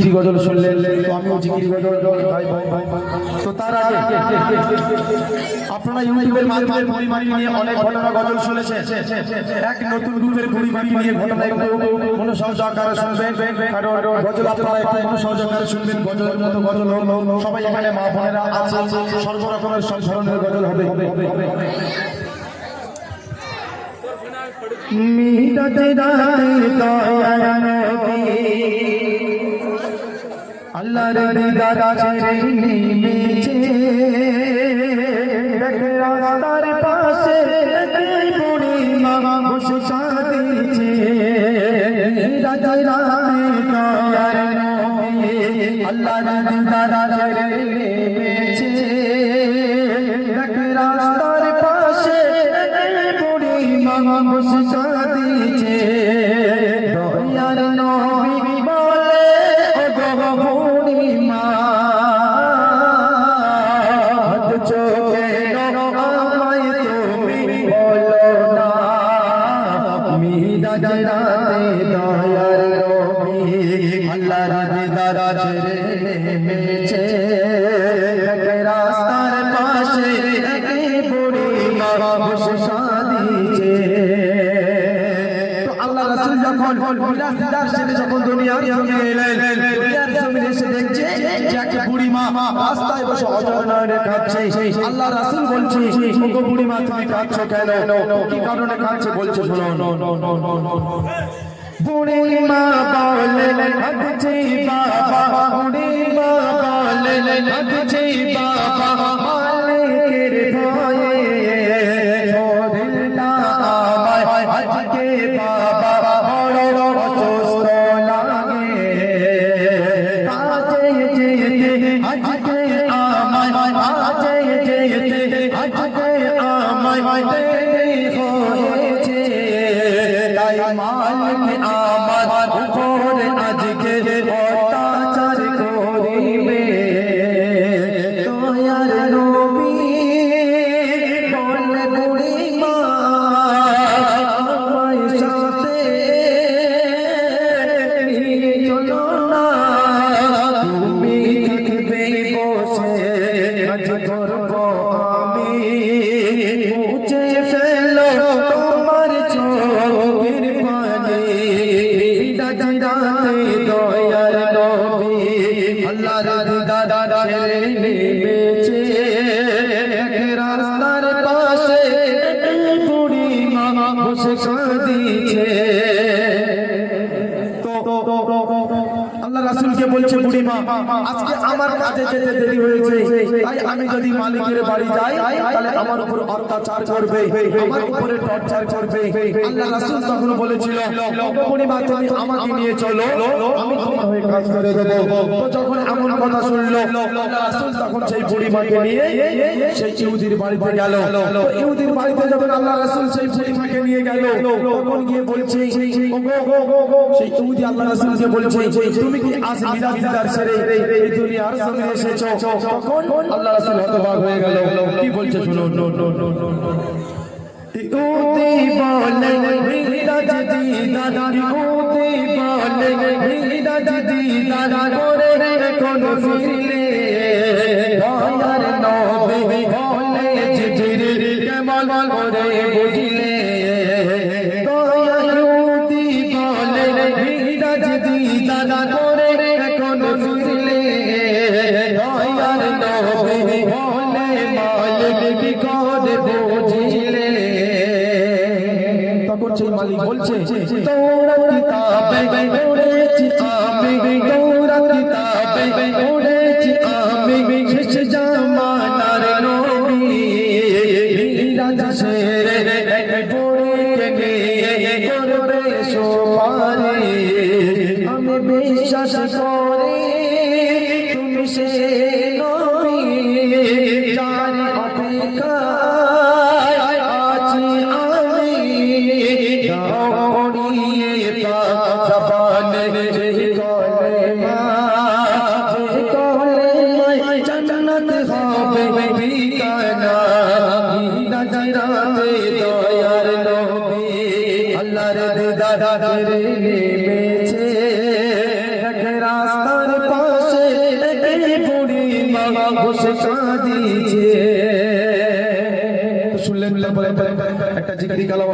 জিকিরি গজল শুনলেন তো আমিও জিকিরি গজল ভাই ভাই ভাই। তো তার আগে, আপনারা ইউটিউবের মাধ্যমে পরিমাণি নিয়ে অনেক ঘটনা গজল শুনেছেন। এক নতুন গ্রুপের পরিমাণি নিয়ে ঘটনা একটু মনোসংযোগ আকারে শুনবেন। গজল আপনারা একটু মনোসংযোগ আকারে শুনবেন, গজলের মতো গজল হলো সবাই এখানে মা বোনেরা আছে সর্বরকমের সব ধরনের গজল হবে। মিটাতে দয়া নবী আল্লাহর দিদার ছেড়ে নেমেছে রাস্তার পাশে বুড়ি মা বসে সাদিছে রাতে দয়ার নবী। আল্লাহর দিদার ছেড়ে জরাতে দয়ার নবী আল্লাহর দিদার ছেড়ে নেমেছে যখন মিরাজ দিদার যখন দুনিয়ার জমিনে এলেন, দুনিয়ার জমিনে এসে দেখছে যে এক বুড়ি মা রাস্তায় বসে অজর কাঁদছে আল্লাহ রাসূল বলছে, ওগো বুড়ি মা তুমি কাঁদছো কেন? কি কারণে কাঁদছে? বলছে শুনুন বুড়ি মা বলেন, কাঁদছি বাবা বুড়ি মা বলেন, কাঁদছি আজকে আমায় করব আমি। মুছে ফেলো তোমার চোখের পানি। দাদাতে দয়ার দিদার ছেড়ে নেমেছে। রাস্তার পাশে বুড়ি মা বসে কাঁদিছে। রাসূলকে বলছে বুড়ি মা আজকে আমার কাজে যেতে দেরি হয়েছে তাই আমি যদি মালিকের বাড়ি যাই তাহলে আমার উপর অত্যাচার করবে আমার উপরে টর্চার করবে আল্লাহ রাসূল তখন বলেছিল বুড়ি মা তুমি আমাকে নিয়ে চলো আমি তোমার হয়ে কাজ করে দেব তো যখন এমন কথা শুনলো রাসূল তখন সেই বুড়ি মাকে নিয়ে সেই ইহুদির বাড়িতে গেল তো ইহুদির বাড়িতে যখন আল্লাহ রাসূল সেই বুড়ি মাকে নিয়ে গেল তখন গিয়ে বলছে ওগো সেই ইহুদি আল্লাহ রাসূলকে বলছে তুমি কি আজ মিলাদ দিদার ছেড়ে এই দুনিয়ার সামনে এসেছ? তখন আল্লাহ রাসূল হতবাক হয়ে গেল। কি বলছে শুনুন? ইহুদি বলে মিলাদ দিদার, ইহুদি বলে মিলাদ দিদার করে কোন ফিরলে। দয়ার নবী বলে জিজির কেমন করে বুঝলে? বলছে তোরা কিতাবে পড়েছি আমি তোরা কিতাবে পড়েছি আমি। শেষ জামানার নবী। রাজা শেরে পড়ে গিয়ে করবে সোপারি আমি বিশ্বাস করি তুমি সে দৌড়িয়ে পাক জবানে যে কলেমা যে কলেমায় জান্নাত হবে ঠিকানা। নজরাতে দয়ার নবী। আল্লাহর দিদার নেমেছে। এক রাস্তার বসে কাঁদিছে। শুনলেন একটা জিকির কালাম